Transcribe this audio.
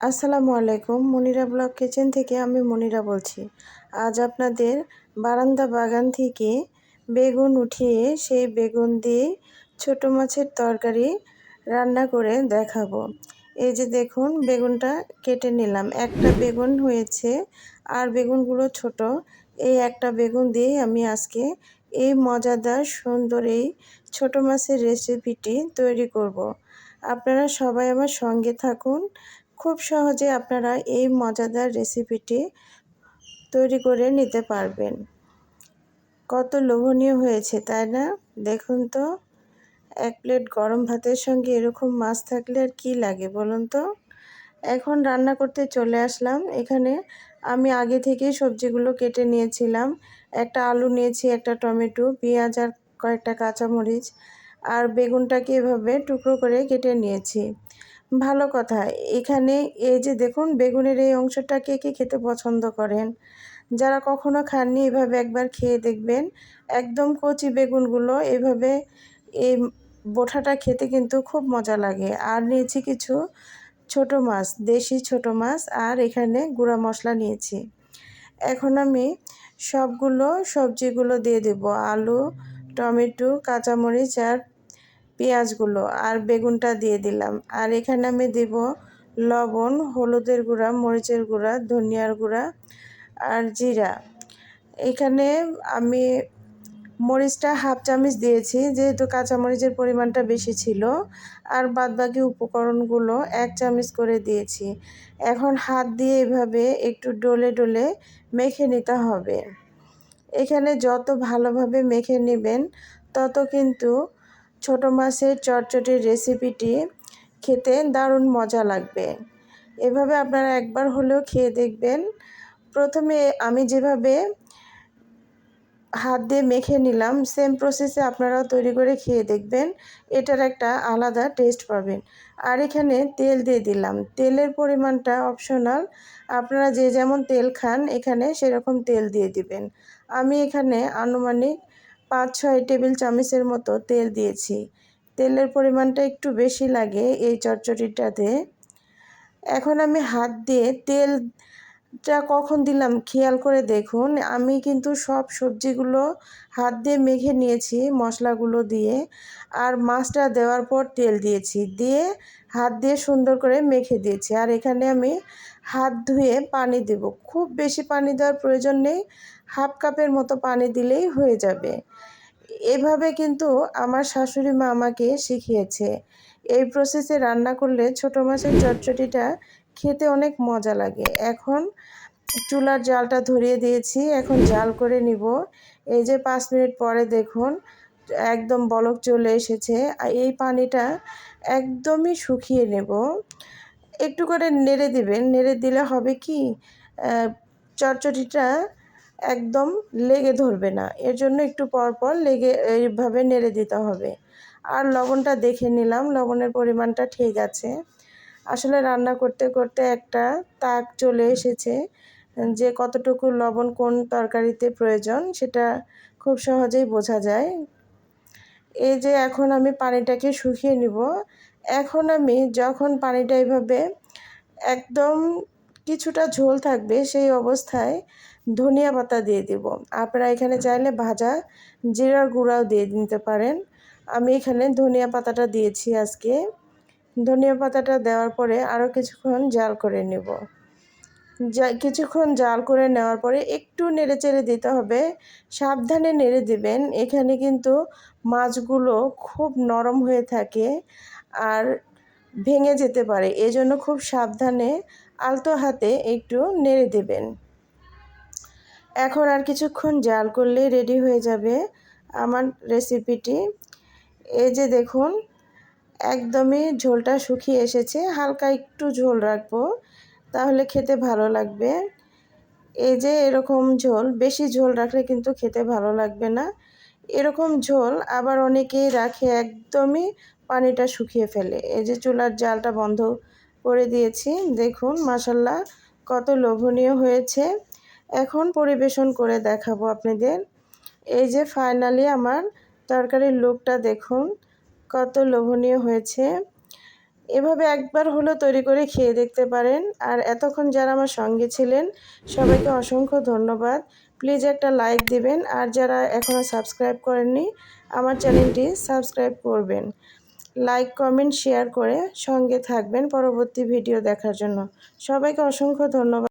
আসসালামু আলাইকুম, Monira blog kitchen থেকে আমি মনিরা বলছি। আজ আপনাদের বারান্দা বাগান থেকে বেগুন উঠিয়ে সেই বেগুন দিয়ে ছোট মাছের তরকারি রান্না করে দেখাবো। এই যে দেখুন, বেগুনটা কেটে নিলাম। একটা বেগুন হয়েছে আর বেগুনগুলো ছোট। এই একটা বেগুন দিয়ে আমি আজকে এই মজাদার, সুন্দর এই ছোটো মাছের রেসিপিটি তৈরি করব। আপনারা সবাই আমার সঙ্গে থাকুন। খুব সহজে আপনারা এই মজাদার রেসিপিটি তৈরি করে নিতে পারবেন। কত লোভনীয় হয়েছে, তাই না? দেখুন তো, এক প্লেট গরম ভাতের সঙ্গে এরকম মাছ থাকলে আর কী লাগে বলুন তো? এখন রান্না করতে চলে আসলাম। এখানে আমি আগে থেকেই সবজিগুলো কেটে নিয়েছিলাম। একটা আলু নিয়েছি, একটা টমেটো, পেঁয়াজ আর কয়েকটা কাঁচামরিচ। আর বেগুনটাকে এভাবে টুকরো করে কেটে নিয়েছি। ভালো কথা। এখানে এই যে দেখুন, বেগুনের এই অংশটা কে কে খেতে পছন্দ করেন? যারা কখনো খাননি, এভাবে একবার খেয়ে দেখবেন। একদম কচি বেগুনগুলো, এভাবে এই বোঠাটা খেতে কিন্তু খুব মজা লাগে। আর নিয়েছি কিছু ছোট মাছ, দেশি ছোট মাছ, আর এখানে গুঁড়া মশলা নিয়েছি। এখন আমি সবগুলো সবজিগুলো দিয়ে দেব। আলু, টমেটো, কাঁচামরিচ, আর পেঁয়াজগুলো আর বেগুনটা দিয়ে দিলাম। আর এখানে আমি দেব লবণ, হলুদের গুঁড়া, মরিচের গুঁড়া, ধনিয়ার গুঁড়া আর জিরা। এখানে আমি মরিচটা হাফ চামচ দিয়েছি, যেহেতু কাঁচামরিচের পরিমাণটা বেশি ছিল। আর বাদবাকি উপকরণগুলো এক চামচ করে দিয়েছি। এখন হাত দিয়ে এভাবে একটু ডলে ডলে মেখে নিতে হবে। এখানে যত ভালোভাবে মেখে নেবেন, তত কিন্তু ছোট মাছের চটচটির রেসিপিটি খেতে দারুণ মজা লাগবে। এভাবে আপনারা একবার হলেও খেয়ে দেখবেন। প্রথমে আমি যেভাবে হাত দিয়ে মেখে নিলাম সেম প্রসেসে আপনারাও তৈরি করে খেয়ে দেখবেন। এটার একটা আলাদা টেস্ট পাবেন। আর এখানে তেল দিয়ে দিলাম। তেলের পরিমাণটা অপশনাল আপনারা যে যেমন তেল খান, এখানে সেরকম তেল দিয়ে দিবেন। আমি এখানে আনুমানিক পাঁচ ছয় টেবিল চামচের মতো তেল দিয়েছি। তেলের পরিমাণটা একটু বেশি লাগে এই চটচটিটাতে। এখন আমি হাত দিয়ে তেলটা কখন দিলাম? খেয়াল করে দেখুন, আমি কিন্তু সব সবজিগুলো হাত দিয়ে মেখে নিয়েছি মশলাগুলো দিয়ে, আর মাছটা দেওয়ার পর তেল দিয়েছি, দিয়ে হাত দিয়ে সুন্দর করে মেখে দিয়েছি, আর এখানে আমি হাত ধুয়ে পানি দেব। খুব বেশি পানি দেওয়ার প্রয়োজন নেই, হাফ কাপের মতো পানি দিলেই হয়ে যাবে। এভাবে কিন্তু আমার শাশুড়ি মা আমাকে শিখিয়েছে। এই প্রসেসে রান্না করলে ছোটো মাছের চটচটিটা খেতে অনেক মজা লাগে। এখন চুলার জালটা ধরিয়ে দিয়েছি, এখন জাল করে নিব। এই যে পাঁচ মিনিট পরে দেখুন, একদম বলক চলে এসেছে। আর এই পানিটা একদমই শুকিয়ে নেব। একটু করে নেড়ে দিবেন, নেড়ে দিলে হবে কি চটচটিটা একদম লেগে ধরবে না। এর জন্য একটু পর পর লেগে এইভাবে নেড়ে দিতে হবে। আর লবণটা দেখে নিলাম, লবণের পরিমাণটা ঠিক আছে। আসলে রান্না করতে করতে একটা তাক চলে এসেছে, যে কতটুকু লবণ কোন তরকারিতে প্রয়োজন সেটা খুব সহজেই বোঝা যায়। এই যে এখন আমি পানিটাকে শুকিয়ে নিব। এখন আমি যখন পানিটা এইভাবে একদম কিছুটা ঝোল থাকবে সেই অবস্থায় ধনিয়া পাতা দিয়ে দিব। আপনারা এখানে চাইলে ভাজা জিরার গুঁড়াও দিয়ে নিতে পারেন। আমি এখানে ধনিয়া পাতাটা দিয়েছি আজকে। ধনিয়া পাতাটা দেওয়ার পরে আরও কিছুক্ষণ জাল করে নেব। কিছুক্ষণ জাল করে নেওয়ার পরে একটু নেড়ে চেড়ে দিতে হবে। সাবধানে নেড়ে দিবেন। এখানে কিন্তু মাছগুলো খুব নরম হয়ে থাকে আর ভেঙে যেতে পারে। এজন্য খুব সাবধানে আলতো হাতে একটু নেড়ে দেবেন। এখন আর কিছুক্ষণ জাল করলেই রেডি হয়ে যাবে আমার রেসিপিটি। এই যে দেখুন একদমই ঝোলটা শুকিয়ে এসেছে। হালকা একটু ঝোল রাখব, তাহলে খেতে ভালো লাগবে। এই যে এরকম ঝোল, বেশি ঝোল রাখলে কিন্তু খেতে ভালো লাগবে না। এরকম ঝোল আবার অনেকেই রাখে একদমই পানিটা শুকিয়ে ফেলে। এই যে চুলার জালটা বন্ধ করে দিয়েছি, দেখুন মাসাল্লাহ কত লোভনীয় হয়েছে। এখন পরিবেশন করে দেখাবো আপনাদের। এই যে ফাইনালি আমার তরকারির লুকটা দেখুন। কত লোভনীয় হয়েছে। এভাবে একবার হলেও তৈরি করে খেয়ে দেখতে পারেন। আর এতক্ষণ যারা আমার সঙ্গে ছিলেন, সবাইকে অসংখ্য ধন্যবাদ। প্লিজ একটা লাইক দিবেন। আর যারা এখনও সাবস্ক্রাইব করেননি, আমার চ্যানেলটি সাবস্ক্রাইব করবেন। লাইক, কমেন্ট, শেয়ার করে সঙ্গে থাকবেন পরবর্তী ভিডিও দেখার জন্য। সবাইকে অসংখ্য ধন্যবাদ।